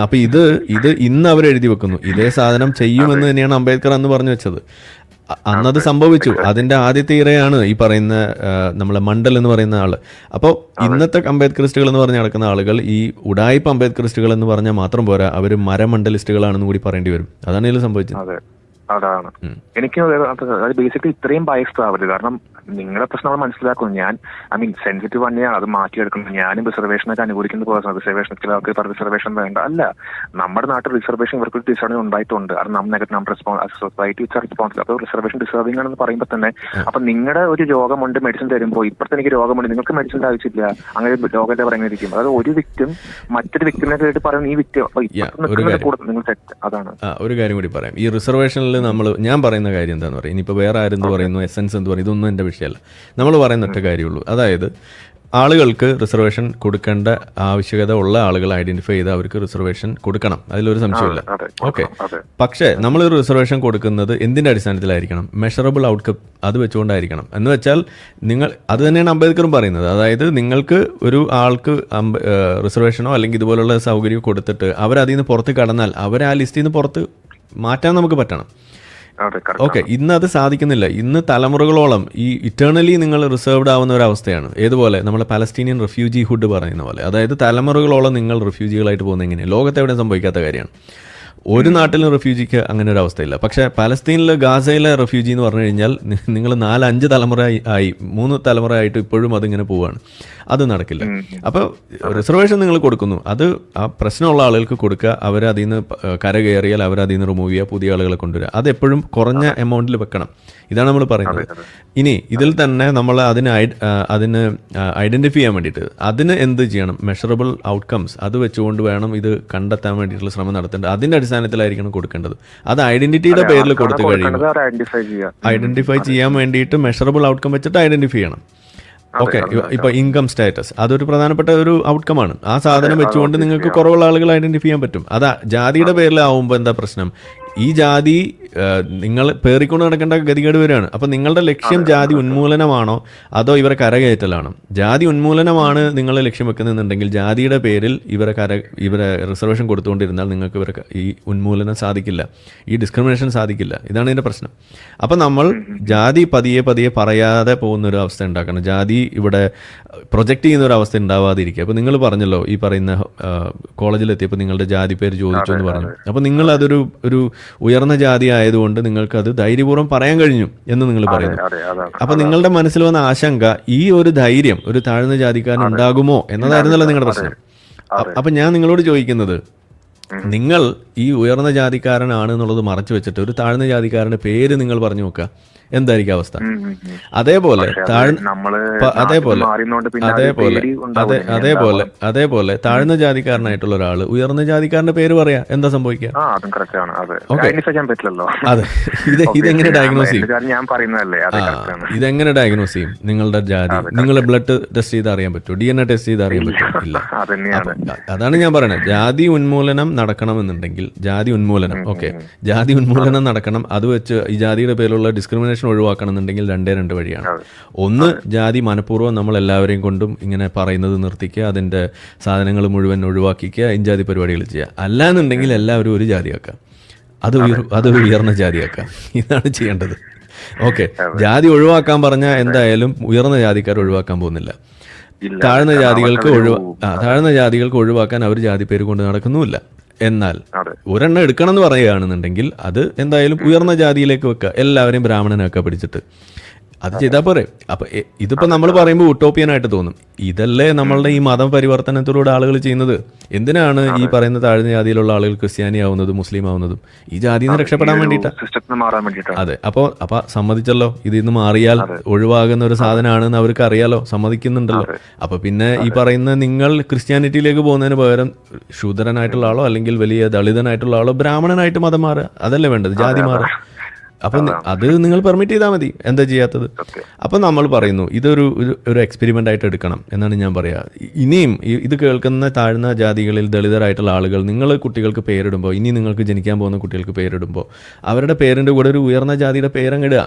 അപ്പൊ ഇത് ഇത് ഇന്ന് അവർ എഴുതി വെക്കുന്നു. ഇതേ സാധനം ചെയ്യുമെന്ന് തന്നെയാണ് അംബേദ്കർ അന്ന് പറഞ്ഞു വെച്ചത്. അന്നത് സംഭവിച്ചു. അതിന്റെ ആദ്യത്തെ ഇരയാണ് ഈ പറയുന്ന നമ്മളെ മണ്ഡൽ എന്ന് പറയുന്ന ആൾ. അപ്പോൾ ഇന്നത്തെ അംബേദ്കറിസ്റ്റുകൾ എന്ന് പറഞ്ഞ് നടക്കുന്ന ആളുകൾ ഈ ഉടായ്പ അംബേദ്കറിസ്റ്റുകൾ എന്ന് പറഞ്ഞാൽ മാത്രം പോരാ അവർ മരമണ്ഡലിസ്റ്റുകളാണെന്ന് കൂടി പറയേണ്ടി വരും. അതാണ് ഇതിൽ സംഭവിച്ചത്. അതാണ്. എനിക്ക് ബേസിക്കലി ഇത്രയും ബയസ്ഡ് ആവരുത്. കാരണം നിങ്ങളുടെ പ്രശ്നം നമ്മൾ മനസ്സിലാക്കുന്നു. ഞാൻ ഐ മീൻ സെൻസിറ്റീവ് തന്നെയാണ് അത് മാറ്റിയെടുക്കുന്നത് ഞാനും റിസർവേഷനൊക്കെ അനുകൂലിക്കുന്ന പോലെ റിസർവേഷൻ ചില ആൾക്ക് പറഞ്ഞ റിസർവേഷൻ വേണ്ട. അല്ല നമ്മുടെ നാട്ടിൽ റിസർവേഷൻ ഇവർക്ക് ഡിസേർവിംഗ് ഉണ്ടായിട്ടുണ്ട്. അത് നമ്മുടെ നമ്മുടെ റെസ്പോൺസ് സൊസൈറ്റി റെസ്പോൺസ് റെസ്പോൺസിബിൾ അപ്പോൾ റിസർവേഷൻ ഡിസേർവിംഗ് ആണെന്ന് പറയുമ്പോൾ തന്നെ അപ്പൊ നിങ്ങളുടെ ഒരു രോഗമുണ്ട് മെഡിസിൻ തരുമ്പോൾ ഇപ്പോഴത്തെ എനിക്ക് രോഗമുണ്ട്. നിങ്ങൾക്ക് മെഡിസിൻ ആവശ്യമില്ല. അങ്ങനെ രോഗത്തെ പറയുന്നതായിരിക്കും. അതായത് ഒരു വ്യക്തിയും മറ്റൊരു വ്യക്തിനെ കേട്ട് പറയുന്ന ഈ വ്യക്തി അപ്പൊ തെറ്റ്. അതാണ്. ഒരു കാര്യം കൂടി പറയാം. ഈ റിസർവേഷനിൽ നമ്മൾ ഞാൻ പറയുന്ന കാര്യം എന്താന്ന് പറയും. ഇനിയിപ്പോൾ വേറെ ആരെന്ത് പറയുന്നു? എസെൻസ് എന്ന് പറയും ഇതൊന്നും എന്റെ വിഷയമല്ല. നമ്മൾ പറയുന്ന ഒറ്റ കാര്യമുള്ളൂ. അതായത് ആളുകൾക്ക് റിസർവേഷൻ കൊടുക്കേണ്ട ആവശ്യകത ഉള്ള ആളുകൾ ഐഡന്റിഫൈ ചെയ്ത് അവർക്ക് റിസർവേഷൻ കൊടുക്കണം. അതിലൊരു സംശയമില്ല ഓക്കെ പക്ഷേ നമ്മളൊരു റിസർവേഷൻ കൊടുക്കുന്നത് എന്തിന്റെ അടിസ്ഥാനത്തിലായിരിക്കണം? മെഷറബിൾ ഔട്ട്കം അത് വെച്ചുകൊണ്ടായിരിക്കണം. എന്ന് വെച്ചാൽ നിങ്ങൾ അത് തന്നെയാണ് അംബേദ്കറും പറയുന്നത്. അതായത് നിങ്ങൾക്ക് ഒരു ആൾക്ക് റിസർവേഷനോ അല്ലെങ്കിൽ ഇതുപോലുള്ള സൗകര്യം കൊടുത്തിട്ട് അവരതിൽ നിന്ന് പുറത്ത് കടന്നാൽ അവരെ ആ ലിസ്റ്റിൽ നിന്ന് പുറത്ത് മാറ്റാൻ നമുക്ക് പറ്റണം. ഓക്കെ ഇന്ന് അത് സാധിക്കുന്നില്ല. ഇന്ന് തലമുറകളോളം ഈ ഇറ്റേണലി നിങ്ങൾ റിസർവ്ഡ് ആവുന്ന ഒരു അവസ്ഥയാണ്. ഏതുപോലെ? നമ്മളെ പലസ്തീനിയൻ റിഫ്യൂജി ഹുഡ് പറയുന്ന പോലെ. അതായത് തലമുറകളോളം നിങ്ങൾ റിഫ്യൂജികളായിട്ട് പോകുന്ന എങ്ങനെയാണ് ലോകത്ത് എവിടെ സംഭവിക്കാത്ത കാര്യമാണ്. ഒരു നാട്ടിലും റിഫ്യൂജിക്ക് അങ്ങനെ ഒരു അവസ്ഥയില്ല. പക്ഷേ പലസ്തീനിൽ ഗാസയിലെ റിഫ്യൂജി എന്ന് പറഞ്ഞു കഴിഞ്ഞാൽ നിങ്ങൾ നാലഞ്ച് തലമുറ ആയി- മൂന്ന് തലമുറ ആയിട്ട് ഇപ്പോഴും അതിങ്ങനെ പോവാണ്. അത് നടക്കില്ല. അപ്പോൾ റിസർവേഷൻ നിങ്ങൾ കൊടുക്കുന്നു. അത് ആ പ്രശ്നമുള്ള ആളുകൾക്ക് കൊടുക്കുക. അവർ അതിൽ നിന്ന് കര കയറിയാൽ അവർ അതിൽ നിന്ന് റിമൂവ് ചെയ്യുക പുതിയ ആളുകളെ കൊണ്ടുവരിക. അത് എപ്പോഴും കുറഞ്ഞ എമൗണ്ടിൽ വെക്കണം. ഇതാണ് നമ്മൾ പറയുന്നത്. ഇനി ഇതിൽ തന്നെ നമ്മൾ അതിന് അതിന് ഐഡന്റിഫൈ ചെയ്യാൻ വേണ്ടിയിട്ട് അതിന് എന്ത് ചെയ്യണം? മെഷറബിൾ ഔട്ട്കംസ് അത് വെച്ചുകൊണ്ട് വേണം ഇത് കണ്ടെത്താൻ വേണ്ടിയിട്ടുള്ള ശ്രമം നടത്തേണ്ടത്. അതിന്റെ അടിസ്ഥാനത്തിലായിരിക്കണം കൊടുക്കേണ്ടത്. അത് ഐഡന്റിറ്റിയുടെ പേരിൽ കൊടുത്തു കഴിയും ഐഡന്റിഫൈ ചെയ്യാൻ വേണ്ടിയിട്ട് മെഷറബിൾ ഔട്ട്കം വെച്ചിട്ട് ഐഡന്റിഫൈ ചെയ്യണം. ഓക്കെ ഇപ്പൊ ഇൻകം സ്റ്റാറ്റസ് അതൊരു പ്രധാനപ്പെട്ട ഒരു ഔട്ട്കം ആണ്. ആ സാധനം വെച്ചുകൊണ്ട് നിങ്ങൾക്ക് കുറവുള്ള ആളുകൾ ഐഡന്റിഫൈ ചെയ്യാൻ പറ്റും. അതാ ജാതിയുടെ പേരിലാവുമ്പോൾ എന്താ പ്രശ്നം? ഈ ജാതി നിങ്ങൾ പേറിക്കൊണ്ട് നടക്കേണ്ട ഗതികേട് വരികയാണ്. അപ്പം നിങ്ങളുടെ ലക്ഷ്യം ജാതി ഉന്മൂലനമാണോ? അതോ ഇവരെ കരകയറ്റലാണോ? ജാതി ഉന്മൂലനമാണ് നിങ്ങൾ ലക്ഷ്യം വെക്കുന്നുണ്ടെങ്കിൽ ജാതിയുടെ പേരിൽ ഇവരെ കര ഇവരെ റിസർവേഷൻ കൊടുത്തുകൊണ്ടിരുന്നാൽ നിങ്ങൾക്ക് ഇവരെ ഈ ഉന്മൂലനം സാധിക്കില്ല. ഈ ഡിസ്ക്രിമിനേഷൻ സാധിക്കില്ല. ഇതാണ് ഇതിന്റെ പ്രശ്നം. അപ്പം നമ്മൾ ജാതി പതിയെ പതിയെ പറയാതെ പോകുന്ന ഒരു അവസ്ഥ ഉണ്ടാക്കണം. ജാതി ഇവിടെ പ്രൊജക്റ്റ് ചെയ്യുന്ന ഒരു അവസ്ഥ ഉണ്ടാവാതിരിക്കുക. അപ്പോൾ നിങ്ങൾ പറഞ്ഞല്ലോ ഈ പറയുന്ന കോളേജിലെത്തിയപ്പോൾ നിങ്ങളുടെ ജാതി പേര് ചോദിച്ചു എന്ന് പറഞ്ഞു. അപ്പോൾ നിങ്ങൾ അതൊരു ഒരു ഉയർന്ന ജാതി ആയതുകൊണ്ട് നിങ്ങൾക്ക് അത് ധൈര്യപൂർവം പറയാൻ കഴിഞ്ഞു എന്ന് നിങ്ങൾ പറയുന്നു. അപ്പൊ നിങ്ങളുടെ മനസ്സിൽ വന്ന ആശങ്ക ഈ ഒരു ധൈര്യം ഒരു താഴ്ന്ന ജാതിക്കാരൻ ഉണ്ടാകുമോ എന്നതായിരുന്നല്ലോ നിങ്ങളുടെ പ്രശ്നം. അപ്പൊ ഞാൻ നിങ്ങളോട് ചോദിക്കുന്നത് നിങ്ങൾ ഈ ഉയർന്ന ജാതിക്കാരനാണ് എന്നുള്ളത് മറച്ചു വെച്ചിട്ട് ഒരു താഴ്ന്ന ജാതിക്കാരന്റെ പേര് നിങ്ങൾ പറഞ്ഞു നോക്കുക. എന്തായിരിക്കും അവസ്ഥ. അതേപോലെ അതേപോലെ അതേപോലെ അതെ അതേപോലെ അതേപോലെ താഴ്ന്ന ജാതിക്കാരനായിട്ടുള്ള ഒരാൾ ഉയർന്ന ജാതിക്കാരന്റെ പേര് പറയാ. എന്താ സംഭവിക്കുക? അതും ഇത് ഇതെങ്ങനെ ഡയഗ്നോസ് ചെയ്യും? ഇതെങ്ങനെ ഡയഗ്നോസ് ചെയ്യും? നിങ്ങളുടെ ജാതി നിങ്ങളുടെ ബ്ലഡ് ടെസ്റ്റ് ചെയ്ത് അറിയാൻ പറ്റുമോ? ഡി എൻ എ ടെസ്റ്റ് ചെയ്ത് അറിയാൻ പറ്റുമോ? ഇല്ല. അതാണ് ഞാൻ പറയുന്നത് ജാതി ഉന്മൂലനം നടക്കണമെന്നുണ്ടെങ്കിൽ ജാതി ഉന്മൂലനം. ഓക്കെ. ജാതി ഉന്മൂലനം നടക്കണം. അത് വെച്ച് ഈ ജാതിയുടെ പേരിലുള്ള ഡിസ്ക്രിമിനേഷൻ ഒഴിവാക്കണം എന്നുണ്ടെങ്കിൽ രണ്ടേ രണ്ട് വഴിയാണ്. ഒന്ന് ജാതി മനഃപൂർവം നമ്മൾ എല്ലാവരെയും കൊണ്ടും ഇങ്ങനെ പറയുന്നത് നിർത്തിക്കുക അതിന്റെ സാധനങ്ങൾ മുഴുവൻ ഒഴിവാക്കിക്കുക ഇൻജാതി പരിപാടികൾ ചെയ്യുക. അല്ലാന്നുണ്ടെങ്കിൽ എല്ലാവരും ഒരു ജാതിയാക്കാം അത് അത്. ഉയർന്ന ജാതിയാക്കാം ഇതാണ് ചെയ്യേണ്ടത്. ഓക്കെ. ജാതി ഒഴിവാക്കാൻ പറഞ്ഞാൽ എന്തായാലും ഉയർന്ന ജാതിക്കാർ ഒഴിവാക്കാൻ പോകുന്നില്ല. താഴ്ന്ന ജാതികൾക്ക് ഒഴിവാ താഴ്ന്ന ജാതികൾക്ക് ഒഴിവാക്കാൻ അവർ ജാതി പേര് കൊണ്ട് നടക്കുന്നുമില്ല. എന്നാൽ ഒരെണ്ണം എടുക്കണം എന്ന് പറയുകയാണെന്നുണ്ടെങ്കിൽ അത് എന്തായാലും ഉയർന്ന ജാതിയിലേക്ക് വെക്കുക. എല്ലാവരെയും ബ്രാഹ്മണനൊക്കെ പിടിച്ചിട്ട്. അത് ചെയ്താൽ പോരെ. അപ്പൊ ഇതിപ്പോ നമ്മൾ പറയുമ്പോൾ ഉട്ടോപ്പിയനായിട്ട് തോന്നും. ഇതല്ലേ നമ്മളുടെ ഈ മതം പരിവർത്തനത്തിലൂടെ ആളുകൾ ചെയ്യുന്നത്? എന്തിനാണ് ഈ പറയുന്ന താഴ്ന്ന ജാതിയിലുള്ള ആളുകൾ ക്രിസ്ത്യാനി ആവുന്നതും മുസ്ലിം ആവുന്നതും? ഈ ജാതിയിൽ നിന്ന് രക്ഷപ്പെടാൻ വേണ്ടിയിട്ടാണ്. അതെ. അപ്പോൾ അപ്പൊ സമ്മതിച്ചല്ലോ? ഇതിൽ നിന്ന് മാറിയാൽ ഒഴിവാകുന്ന ഒരു സാധനമാണെന്ന് അവർക്ക് അറിയാലോ? സമ്മതിക്കുന്നുണ്ടല്ലോ. അപ്പൊ പിന്നെ ഈ പറയുന്ന നിങ്ങൾ ക്രിസ്ത്യാനിറ്റിയിലേക്ക് പോകുന്നതിന് പകരം ശൂദ്രനായിട്ടുള്ള ആളോ അല്ലെങ്കിൽ വലിയ ദളിതനായിട്ടുള്ള ആളോ ബ്രാഹ്മണനായിട്ട് മതം മാറുക. അതല്ലേ വേണ്ടത്? ജാതി മാറുക. അപ്പൊ അത് നിങ്ങൾ പെർമിറ്റ് ചെയ്താൽ മതി. എന്താ ചെയ്യാത്തത്? അപ്പം നമ്മൾ പറയുന്നു ഇതൊരു ഒരു- എക്സ്പെരിമെന്റ് എക്സ്പെരിമെന്റ് ആയിട്ട് എടുക്കണം എന്നാണ് ഞാൻ പറയാ. ഇ- ഇനിയും ഇത് കേൾക്കുന്ന താഴ്ന്ന ജാതികളിൽ ദളിതരായിട്ടുള്ള ആളുകൾ നിങ്ങൾ കുട്ടികൾക്ക് പേരിടുമ്പോൾ ഇനി നിങ്ങൾക്ക് ജനിക്കാൻ പോകുന്ന കുട്ടികൾക്ക് പേരിടുമ്പോൾ അവരുടെ പേരിന്റെ കൂടെ ഒരു ഉയർന്ന ജാതിയുടെ പേരങ്ങിടുക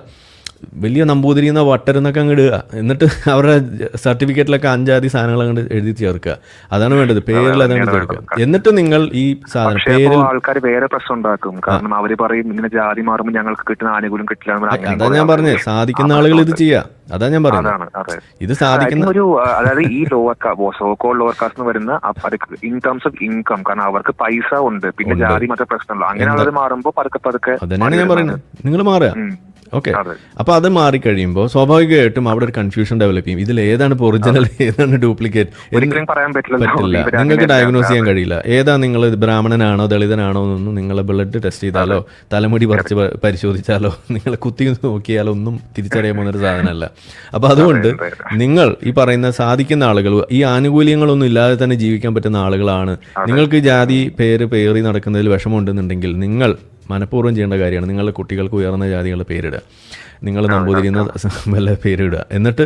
വലിയ നമ്പൂതിരി എന്ന വട്ടരുന്നൊക്കെ അങ്ങ് ഇടുക. എന്നിട്ട് അവരുടെ സർട്ടിഫിക്കറ്റിലൊക്കെ അഞ്ചാതി സാധനങ്ങൾ അങ്ങോട്ട് എഴുതി ചേർക്കുക. അതാണ് വേണ്ടത്. പേരിൽ അതങ്ങോട്ട് ചേർക്കുക. എന്നിട്ട് നിങ്ങൾ ഈ സാധനം പേരിൽ ആൾക്കാർ വേറെ പ്രശ്നം ഉണ്ടാക്കും. കാരണം അവർ പറയും ഇങ്ങനെ ജാതി മാറുമ്പോൾ ഞങ്ങൾക്ക് കിട്ടുന്ന ആനുകൂല്യം കിട്ടില്ല എന്ന് അതാ ഞാൻ പറഞ്ഞത്. സാധിക്കുന്ന ആളുകൾ ഇത് ചെയ്യുക അതാ ഞാൻ പറയുന്നത്. ഇത് സാധിക്കുന്ന ഒരു അതായത് ഈ ലോവർ സോക്കോൾ ലോവർ കാസ്റ്റ് വരുന്ന അവർക്ക് ഇൻ ടേംസ് ഓഫ് ഇൻകം കാരണം അവർക്ക് പൈസ ഉണ്ട്. പിന്നെ ജാതി മറ്റേ അങ്ങനെ അങ്ങനെയുള്ളത് മാറുമ്പോൾ പതുക്കെ പതുക്കെ അതന്നെയാണ് ഞാൻ പറയുന്നത്. നിങ്ങൾ മാറുക. ഓക്കെ അപ്പൊ അത് മാറിക്കഴിയുമ്പോൾ സ്വാഭാവികമായിട്ടും അവിടെ ഒരു കൺഫ്യൂഷൻ ഡെവലപ്പ് ചെയ്യും. ഇതിൽ ഏതാണ് ഇപ്പോൾ ഒറിജിനൽ ഏതാണ് ഡ്യൂപ്ലിക്കേറ്റ് പറ്റില്ല. നിങ്ങൾക്ക് ഡയഗ്നോസ് ചെയ്യാൻ കഴിയില്ല. ഏതാ നിങ്ങൾ ബ്രാഹ്മണനാണോ ദളിതനാണോ എന്നൊന്നും നിങ്ങളെ ബ്ലഡ് ടെസ്റ്റ് ചെയ്താലോ തലമുടി പറിച്ച് പരിശോധിച്ചാലോ നിങ്ങളെ കുത്തി നോക്കിയാലോ ഒന്നും തിരിച്ചറിയാൻ പോകുന്നൊരു സാധനമല്ല. അപ്പൊ അതുകൊണ്ട് നിങ്ങൾ ഈ പറയുന്ന സാധിക്കുന്ന ആളുകൾ ഈ ആനുകൂല്യങ്ങളൊന്നും ഇല്ലാതെ തന്നെ ജീവിക്കാൻ പറ്റുന്ന ആളുകളാണ്. നിങ്ങൾക്ക് ജാതി പേര് പേറി നടക്കുന്നതിൽ വിഷമമുണ്ടെന്നുണ്ടെങ്കിൽ നിങ്ങൾ മനഃപൂർവം ചെയ്യേണ്ട കാര്യമാണ് നിങ്ങളുടെ കുട്ടികൾക്ക് ഉയർന്ന ജാതികളുടെ പേരിടുക. നിങ്ങൾ നമ്പൂതിരിന്ന് വല്ല പേരിടുക. എന്നിട്ട്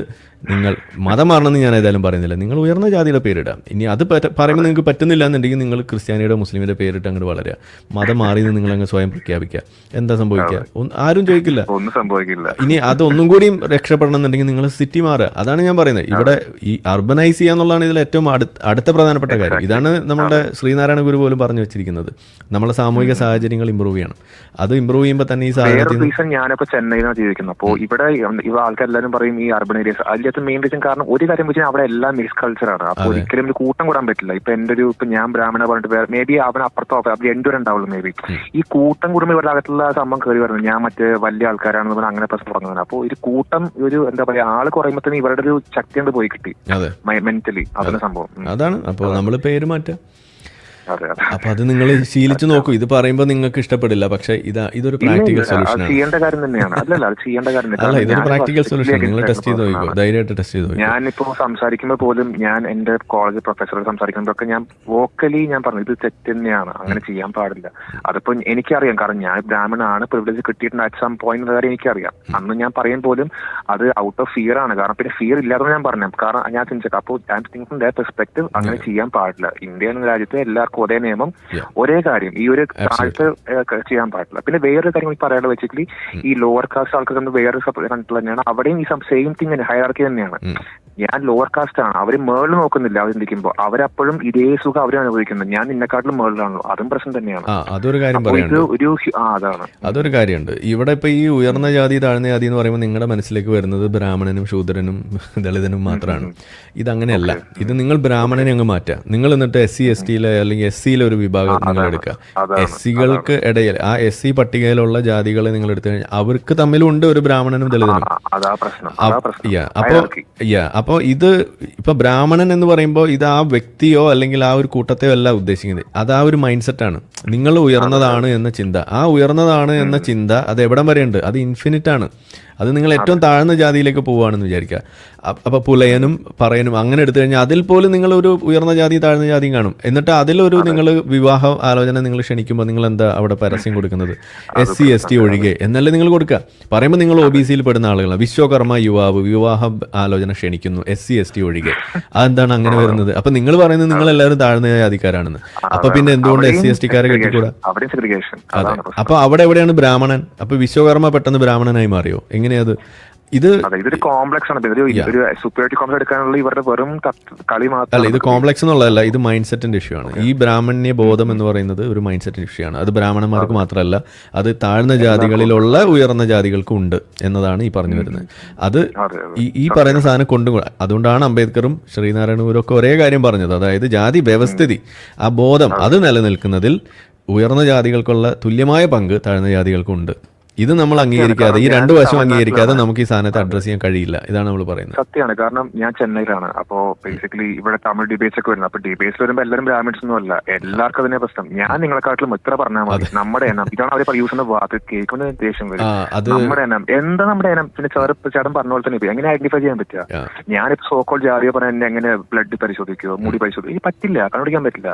നിങ്ങൾ മതം മാറണമെന്ന് ഞാൻ ഏതായാലും പറയുന്നില്ല. നിങ്ങൾ ഉയർന്ന ജാതിയുടെ പേരിടുക. ഇനി അത് പറയുമ്പോൾ നിങ്ങൾക്ക് പറ്റുന്നില്ല എന്നുണ്ടെങ്കിൽ നിങ്ങൾ ക്രിസ്ത്യാനിയുടെ മുസ്ലിമിന്റെ പേരിട്ട് അങ്ങോട്ട് വളരുക. മതം മാറി നിന്ന് നിങ്ങൾ അങ്ങ് സ്വയം പ്രഖ്യാപിക്കുക. എന്താ സംഭവിക്കുക? ആരും ചോദിക്കില്ല. ഒന്നും സംഭവിക്കില്ല. ഇനി അതൊന്നും കൂടിയും രക്ഷപ്പെടണം എന്നുണ്ടെങ്കിൽ നിങ്ങൾ സിറ്റി മാറുക. അതാണ് ഞാൻ പറയുന്നത്. ഇവിടെ ഈ അർബനൈസ് ചെയ്യുക എന്നുള്ളതാണ് ഇതിൽ ഏറ്റവും അടുത്ത അടുത്ത പ്രധാനപ്പെട്ട കാര്യം. ഇതാണ് നമ്മുടെ ശ്രീനാരായണ ഗുരു പോലും പറഞ്ഞു വെച്ചിരിക്കുന്നത്. നമ്മളെ സാമൂഹിക സാഹചര്യങ്ങൾ ഇമ്പ്രൂവ് ചെയ്യണം. അത് ഇമ്പ്രൂവ് ചെയ്യുമ്പോൾ തന്നെ ഈ സാഹചര്യം ഞാനിപ്പോ ചെന്നൈയിലാണ് ജീവിക്കുന്നത്. അപ്പോ ഇവിടെ ഇവ ആൾക്കാരെല്ലാരും പറയും ഈ അർബൺ ഏരിയസ് അതിലത്തെ മെയിൻ റീസൺ കാരണം ഒരു കാര്യം വെച്ചാൽ അവിടെ എല്ലാം മിക്സ് കൾച്ചറാണ് അപ്പൊ ഒരിക്കലും ഒരു കൂട്ടം കൂടാൻ പറ്റില്ല. ഇപ്പൊ എന്റെ ഒരു ഇപ്പൊ ഞാൻ ബ്രാഹ്മണ പറഞ്ഞിട്ട് വേറെ മേ ബി അവൻ അപ്പുറത്തോ അവർ രണ്ടുപേരും ഉണ്ടാവുള്ളൂ മേ ബി ഈ കൂട്ടം കൂടുമ്പോൾ ഇവരുടെ അകത്തുള്ള സംഭവം കയറി വരുന്നത് ഞാൻ മറ്റേ വലിയ ആൾക്കാരാണെന്ന് പറഞ്ഞാൽ അങ്ങനെ പ്രശ്നം തുടങ്ങുന്നത് അപ്പോൾ ഒരു കൂട്ടം ഒരു എന്താ പറയാ ആൾ കുറയുമ്പോഴത്തേന് ഇവരുടെ ഒരു ശക്തി കൊണ്ട് പോയി കിട്ടി. മെന്റലി അതൊരു സംഭവം. അതാണ്. അപ്പോൾ നമ്മൾ പേര് അതെ അപ്പൊ അത് നിങ്ങൾ ശീലിച്ചു നോക്കൂ. ഇത് പറയുമ്പോൾ നിങ്ങൾക്ക് ഇഷ്ടപ്പെടില്ല. പക്ഷെ ഇതാ ഇതൊരു പ്രാക്ടിക്കൽ സൊല്യൂഷൻ ചെയ്യേണ്ട കാര്യം തന്നെയാണ്. അല്ലല്ല അത് ചെയ്യേണ്ട കാര്യം അല്ല ഇതൊരു പ്രാക്ടിക്കൽ സൊല്യൂഷൻ നിങ്ങൾ ടെസ്റ്റ് ചെയ്ത് നോക്കൂ. ധൈര്യമായിട്ട് ടെസ്റ്റ് ചെയ്ത് ഇപ്പോ സംസാരിക്കുമ്പോൾ പോലും ഞാൻ എന്റെ കോളേജ് പ്രൊഫസറോട് സംസാരിക്കുമ്പോഴൊക്കെ ഞാൻ വോക്കലി ഞാൻ പറഞ്ഞു ഇത് തെറ്റ് തന്നെയാണ്. അങ്ങനെ ചെയ്യാൻ പാടില്ല. അതിപ്പോ എനിക്കറിയാം. കാരണം ഞാൻ ബ്രാഹ്മണാണ് പ്രിവിലേജ് കിട്ടിയിട്ടുണ്ട് അറ്റ് സം പോയിന്റ് കാര്യം എനിക്കറിയാം. അന്ന് ഞാൻ പറയും പോലും അത് ഔട്ട് ഓഫ് ഫിയർ ആണ്. കാരണം പിന്നെ ഫിയർ ഇല്ലാതെ ഞാൻ പറഞ്ഞു. കാരണം ഞാൻ ചിന്തിച്ചത് അപ്പോൾ ഐ തിങ്ക് ദ പെർസ്പെക്ടീവ് അങ്ങനെ ചെയ്യാൻ പാടില്ല. ഇന്ത്യ എന്ന രാജ്യത്തെ എല്ലാവർക്കും ഒരേ നിയമം. ഒരേ കാര്യം. ഈ ഒരു താഴ്ത്ത് ചെയ്യാൻ പാടില്ല. പിന്നെ വേറൊരു കാര്യം എനിക്ക് പറയാനുള്ള വെച്ചിട്ട് ഈ ലോവർ കാസ്റ്റ് ആൾക്കാർ വേറൊരു വേറെ കണ്ടിട്ടുള്ള തന്നെയാണ്. അവിടെയും ഈ സെയിം തിങ് തന്നെ ഹയറാർക്കി തന്നെയാണ്. ഞാൻ ലോവർ കാസ്റ്റ് ആണ്. അവർ മേളിൽ നോക്കുന്നില്ല. അവർ ചിന്തിക്കുമ്പോൾ അവരപ്പോഴും ഇതേ സുഖം അവരും അനുഭവിക്കുന്നത് ഞാൻ നിന്നെക്കാട്ടിലും മേളിലാണല്ലോ. അതും പ്രശ്നം തന്നെയാണ്. അതൊരു കാര്യം അപ്പൊ ഒരു അതാണ്. അതൊരു കാര്യമുണ്ട്. ഇവിടെ ഇപ്പൊ ഈ ഉയർന്ന ജാതി താഴ്ന്ന ജാതി എന്ന് പറയുമ്പോൾ നിങ്ങളുടെ മനസ്സിലേക്ക് വരുന്നത് ബ്രാഹ്മണനും ശൂദ്രനും ദളിതനും മാത്രമാണ്. ഇതങ്ങനെയല്ല. ഇത് നിങ്ങൾ ബ്രാഹ്മണനെ അങ്ങ് മാറ്റുക. നിങ്ങൾ എന്നിട്ട് എസ് സി എസ് ടിയിലെ അല്ലെങ്കിൽ എസ് സിയിലെ ഒരു വിഭാഗം നിങ്ങൾ എടുക്കുക. എസ് സികൾക്ക് ഇടയിൽ ആ എസ് സി പട്ടികയിലുള്ള ജാതികളെ നിങ്ങൾ എടുത്തു കഴിഞ്ഞാൽ അവർക്ക് തമ്മിലുണ്ട് ഒരു ബ്രാഹ്മണനും ദളിതനും. ആ, അപ്പോൾ ഇത് ഇപ്പം ബ്രാഹ്മണൻ എന്ന് പറയുമ്പോൾ ഇത് ആ വ്യക്തിയോ അല്ലെങ്കിൽ ആ ഒരു കൂട്ടത്തെയോ അല്ല ഉദ്ദേശിക്കുന്നത്. അത് ആ ഒരു മൈൻഡ് സെറ്റാണ് നിങ്ങൾ ഉയർന്നതാണ് എന്ന ചിന്ത. ആ ഉയർന്നതാണ് എന്ന ചിന്ത അത് എവിടം വരെയുണ്ട്? അത് ഇൻഫിനിറ്റ് ആണ്. അത് നിങ്ങൾ ഏറ്റവും താഴ്ന്ന ജാതിയിലേക്ക് പോവുകയാണെന്ന് വിചാരിക്കുക. അപ്പോൾ അപ്പൊ പുലയനും പറയനും അങ്ങനെ എടുത്തു കഴിഞ്ഞാൽ അതിൽ പോലും നിങ്ങൾ ഒരു ഉയർന്ന ജാതി താഴ്ന്ന ജാതിയും കാണും. എന്നിട്ട് അതിലൊരു നിങ്ങൾ വിവാഹ ആലോചന നിങ്ങൾ ക്ഷണിക്കുമ്പോൾ നിങ്ങൾ എന്താ അവിടെ പരസ്യം കൊടുക്കുന്നത്? എസ് സി എസ് ടി ഒഴികെ എന്നല്ലേ നിങ്ങൾ കൊടുക്കുക? പറയുമ്പോൾ നിങ്ങൾ ഒ ബി സിയിൽ പെടുന്ന ആളുകളാണ്. വിശ്വകർമ്മ യുവാവ് വിവാഹ ആലോചന ക്ഷണിക്കുന്നു എസ് സി എസ് ടി ഒഴികെ. അതെന്താണ് അങ്ങനെ വരുന്നത്? അപ്പൊ നിങ്ങൾ പറയുന്നത് നിങ്ങൾ എല്ലാവരും താഴ്ന്ന ജാതിക്കാരാണെന്ന്. അപ്പൊ പിന്നെ എന്തുകൊണ്ട് എസ് സി എസ് ടിക്കാരെ കെട്ടിക്കൂടാ? അതാണ് അപ്പൊ അവിടെ എവിടെയാണ് ബ്രാഹ്മണൻ? അപ്പൊ വിശ്വകർമ്മ പെട്ടെന്ന് ബ്രാഹ്മണനായി മാറിയോ? എങ്ങനെയത് ഇത് ഇതൊരു കോംപ്ലക്സ് ആണ്. ഒരു സുപ്പീരിയോറിറ്റി കോംപ്ലക്സ് എടുക്കാനുള്ള ഇവരുടെ വെറും കളി മാത്രം അല്ല ഇത് കോംപ്ലക്സ് എന്നുള്ളതല്ല ഇത് മൈൻഡ് സെറ്റിന്റെ ഇഷ്യൂ ആണ് ഈ ബ്രാഹ്മണ്യ ബോധം എന്ന് പറയുന്നത് ഒരു മൈൻഡ് സെറ്റിന്റെ ഇഷ്യൂ ആണ്. അത് ബ്രാഹ്മണന്മാർക്ക് മാത്രമല്ല അത് താഴ്ന്ന ജാതികളിലുള്ള ഉയർന്ന ജാതികൾക്കും ഉണ്ട് എന്നതാണ് ഈ പറഞ്ഞു വരുന്നത്. അത് ഈ പറയുന്ന സാധനം കൊണ്ടും അതുകൊണ്ടാണ് അംബേദ്കറും ശ്രീനാരായണ ഒക്കെ ഒരേ കാര്യം പറഞ്ഞത്. അതായത് ജാതി വ്യവസ്ഥിതി ആ ബോധം അത് നിലനിൽക്കുന്നതിൽ ഉയർന്ന ജാതികൾക്കുള്ള തുല്യമായ പങ്ക് താഴ്ന്ന ജാതികൾക്കുണ്ട്. ഇത് നമ്മൾ അംഗീകരിക്കാതെ ഈ രണ്ട് വശം അംഗീകരിക്കാതെ നമുക്ക് ഈ സാധനത്തെ അഡ്രസ് ചെയ്യാൻ കഴിയില്ല. ഇതാണ് നമ്മൾ പറയുന്നത്. സത്യമാണ്. കാരണം ഞാൻ ചെന്നൈയിലാണ്. അപ്പോ ബേസിക്കലി ഇവിടെ തമിഴ് ഡിബേറ്റ്സ് ഒക്കെ വരുന്നത്. അപ്പൊ ഡിബേറ്റ്സ് വരുമ്പോൾ എല്ലാവരും ബ്രാഹ്മിൻസ് ഒന്നും അല്ല. എല്ലാവർക്കും അതിനെ പ്രശ്നം. ഞാൻ നിങ്ങളെക്കാട്ടിലും ഇത്ര പറഞ്ഞാൽ മതി. നമ്മുടെ എണ്ണം ഇതാണ് അവർ ചെയ്യുന്ന വാക്ക്. കേൾക്കുന്ന ദേഷ്യം വരും. നമ്മുടെ എണ്ണം എന്താ നമ്മുടെ എണ്ണം പിന്നെ ചെറുപ്പ് ചേട്ടൻ പറഞ്ഞ പോലെ തന്നെ എങ്ങനെ ഐഡന്റിഫൈ ചെയ്യാൻ പറ്റുക. ഞാനിപ്പോ സോക്കോൾ ജാതിയോ പറഞ്ഞ എന്നെ എങ്ങനെ ബ്ലഡ് പരിശോധിക്കോ മുടി പരിശോധിക്കോ? പറ്റില്ല. കണ്ടുപിടിക്കാൻ പറ്റില്ല.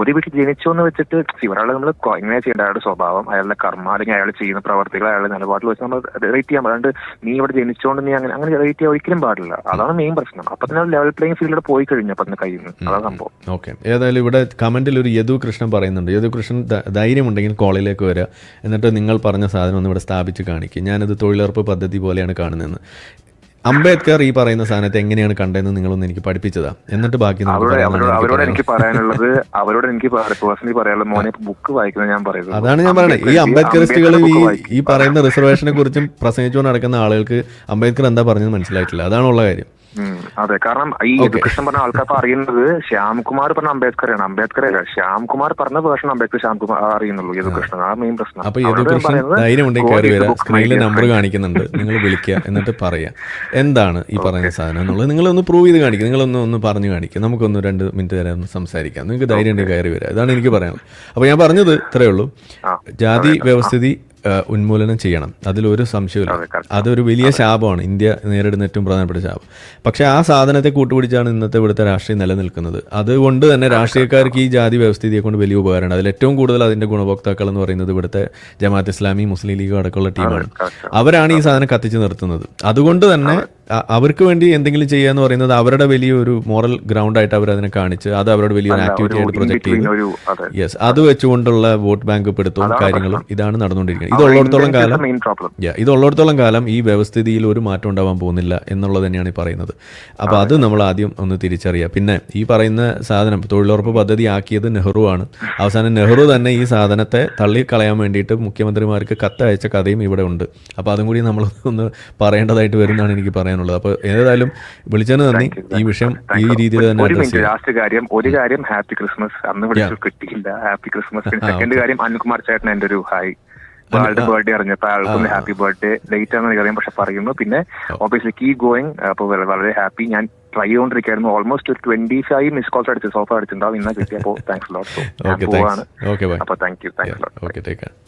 ഒരു വീട്ടിൽ ജനിച്ചു എന്ന് വെച്ചിട്ട് ഒരാളെ നമ്മൾ എങ്ങനെയാ ചെയ്യേണ്ട അയാളുടെ സ്വഭാവം അയാളുടെ കർമ്മ അല്ലെങ്കിൽ അയാൾ ചെയ്യുന്ന പ്രവർത്തി പ്രവർത്തികൾ അയാളുടെ നിലപാടിൽ വെച്ച് നമ്മൾ റേറ്റ് ചെയ്യാൻ പാടില്ല. നീ ഇവിടെ ജനിച്ചോണ്ട് നീ അങ്ങനെ അങ്ങനെ റേറ്റ് ചെയ്യാൻ ഒരിക്കലും പാടില്ല. അതാണ് മെയിൻ പ്രശ്നം. അപ്പൊ തന്നെ ലെവൽ പ്ലേയിങ് ഫീൽഡിൽ പോയി കഴിഞ്ഞു അപ്പൊ അതിന്റെ കയ്യിൽ നിന്ന് അതാണ് സംഭവം. ഓക്കെ ഏതായാലും ഇവിടെ കമന്റിൽ ഒരു യദു കൃഷ്ണൻ പറയുന്നുണ്ട്. യദു കൃഷ്ണൻ ധൈര്യം ധൈര്യമുണ്ടെങ്കിൽ കോളിലേക്ക് വരിക എന്നിട്ട് നിങ്ങൾ പറഞ്ഞ സാധനം ഒന്ന് ഇവിടെ സ്ഥാപിച്ച് കാണിക്കും. ഞാനത് തൊഴിലുറപ്പ് പദ്ധതി പോലെയാണ് കാണുന്നതെന്ന്. അംബേദ്കർ ഈ പറയുന്ന സാധനത്തെ എങ്ങനെയാണ് കണ്ടതെന്ന് നിങ്ങളൊന്ന് എനിക്ക് പഠിപ്പിച്ചതാ. എന്നിട്ട് ബാക്കി അവരോട് എനിക്ക് പറയാനുള്ളത്. അവരോട് എനിക്ക് പേഴ്സണലി പറയാനുള്ളത് മോനെ ബുക്ക് വായിക്കുന്നത് ഞാൻ പറയുന്നത്. അതാണ് ഞാൻ പറയുന്നത് ഈ അംബേദ്കറിസ്റ്റുകൾ ഈ ഈ പറയുന്ന റിസർവേഷനെ കുറിച്ചും പ്രസംഗിച്ചുകൊണ്ട് നടക്കുന്ന ആളുകൾക്ക് അംബേദ്കർ എന്താ പറഞ്ഞത് മനസ്സിലായിട്ടില്ല. അതാണുള്ള കാര്യം. അതെ കാരണം ഈ കൃഷ്ണൻ പറഞ്ഞ ആൾക്കാർ അറിയുന്നത് ശ്യാംകുമാർ പറഞ്ഞ അംബേദ്കറാണ്. അംബേദ്കർ അല്ല ശ്യാംകുമാർ പറഞ്ഞ വേർഷൻ അംബേദ്കർ ശ്യാംകുമാർ അറിയുന്നുള്ളൂ യദുകൃഷ്ണൻ ആ. മെയിൻ പ്രശ്നം. അപ്പൊ എഡ്യൂക്കേഷൻ ധൈര്യം ഉണ്ടെങ്കിൽ കയറി വരാം. സ്ക്രീനിൽ നമ്പർ കാണിക്കുന്നുണ്ട്. നിങ്ങൾ വിളിക്കുക എന്നിട്ട് പറയാം. എന്താണ് ഈ പറയുന്ന സാധനം എന്നുള്ളത്? നിങ്ങളൊന്ന് പ്രൂവ് ചെയ്ത് കാണിക്കുക നിങ്ങളൊന്ന് ഒന്ന് പറഞ്ഞു കാണിക്കുക നമുക്കൊന്ന് രണ്ട് മിനിറ്റ് വരെ ഒന്ന് സംസാരിക്കാം. നിങ്ങൾക്ക് ധൈര്യം ഉണ്ടെങ്കിൽ കയറി വരാം. ഇതാണ് എനിക്ക് പറയാനുള്ളത്. അപ്പോൾ ഞാൻ പറഞ്ഞത് ഇത്രയേ ഉള്ളൂ. ജാതി വ്യവസ്ഥിതി ഉന്മൂലനം ചെയ്യണം. അതിലൊരു സംശയമില്ല. അതൊരു വലിയ ശാപമാണ്. ഇന്ത്യ നേരിടുന്ന ഏറ്റവും പ്രധാനപ്പെട്ട ശാപം. പക്ഷെ ആ സാധനത്തെ കൂട്ടുപിടിച്ചാണ് ഇന്നത്തെ ഇവിടുത്തെ രാഷ്ട്രീയം നിലനിൽക്കുന്നത്. അതുകൊണ്ട് തന്നെ രാഷ്ട്രീയക്കാർക്ക് ഈ ജാതി വ്യവസ്ഥിതിയെ കൊണ്ട് വലിയ ഉപകാരമാണ്. അതിൽ ഏറ്റവും കൂടുതൽ അതിന്റെ ഗുണഭോക്താക്കൾ എന്ന് പറയുന്നത് ഇവിടുത്തെ ജമാഅത്ത് ഇസ്ലാമി മുസ്ലിം ലീഗ് അടക്കമുള്ള ടീമാണ്. അവരാണ് ഈ സാധനം കത്തിച്ച് നിർത്തുന്നത്. അതുകൊണ്ട് തന്നെ അവർക്ക് വേണ്ടി എന്തെങ്കിലും ചെയ്യുക എന്ന് പറയുന്നത് അവരുടെ വലിയൊരു മോറൽ ഗ്രൗണ്ട് ആയിട്ട് അവർ അതിനെ കാണിച്ച് അത് അവരുടെ വലിയൊരു ആക്ടിവിറ്റി ആയിട്ട് പ്രൊജക്ട് ചെയ്യുന്നു. യെസ് അത്. വെച്ചുകൊണ്ടുള്ള വോട്ട് ബാങ്ക് പെടുത്തും കാര്യങ്ങളും ഇതാണ് നടന്നുകൊണ്ടിരിക്കുന്നത്. ഇതുള്ളിടത്തോളം കാലം ഇതുള്ളിടത്തോളം കാലം ഈ വ്യവസ്ഥിതിയിൽ ഒരു മാറ്റം ഉണ്ടാവാൻ പോകുന്നില്ല എന്നുള്ളത് തന്നെയാണ് ഈ പറയുന്നത്. അപ്പോൾ അത്. നമ്മൾ ആദ്യം ഒന്ന് തിരിച്ചറിയുക പിന്നെ ഈ പറയുന്ന സാധനം തൊഴിലുറപ്പ് പദ്ധതി ആക്കിയത് നെഹ്റു ആണ്. അവസാനം നെഹ്റു തന്നെ ഈ സാധനത്തെ തള്ളിക്കളയാൻ വേണ്ടിയിട്ട് മുഖ്യമന്ത്രിമാർക്ക് കത്തയച്ച കഥയും ഇവിടെ ഉണ്ട്. അപ്പോൾ അതും കൂടി നമ്മൾ ഒന്ന് പറയേണ്ടതായിട്ട് വരുന്നതാണ് എനിക്ക് പറയാനുള്ളത്. അപ്പോൾ ഏതായാലും വിളിച്ചതിന് നന്ദി. ഈ വിഷയം ഈ രീതിയിൽ തന്നെ ലാസ്റ്റ് കാര്യം. ഒരു കാര്യം ഹാപ്പി ക്രിസ്മസ് അന്ന് വിളിച്ചു കിട്ടിയില്ല. ഹാപ്പി ക്രിസ്മസ് സെക്കൻഡ് കാര്യം അനിൽകുമാർ ചേട്ടൻ എന്റെ ഒരു ഹായ്. ആളുടെ ബർത്ത്ഡേ അറിഞ്ഞപ്പോ ആൾക്കൊന്ന് ഹാപ്പി ബർത്ത്ഡേ ലേറ്റ് ആണെന്ന് എനിക്കറിയാം പക്ഷെ പറയുന്നു. പിന്നെ ഓബിയസ്ലി കീ ഗോയിങ് അപ്പൊ വളരെ- ഹാപ്പി ഞാൻ ട്രൈ ചെയ്തുകൊണ്ടിരിക്കുകയായിരുന്നു. ഓൾമോസ്റ്റ് ഒരു ട്വന്റി ഫൈവ് മിസ് കോൾസ് അടിച്ചു. സോഫ അടിച്ചിട്ടുണ്ടാവും. ഇന്ന കിട്ടിയപ്പോ താങ്ക്സ് ലോട്ട് പോവാണ്. അപ്പൊ താങ്ക് യു താങ്ക്സ് ലോട്ട്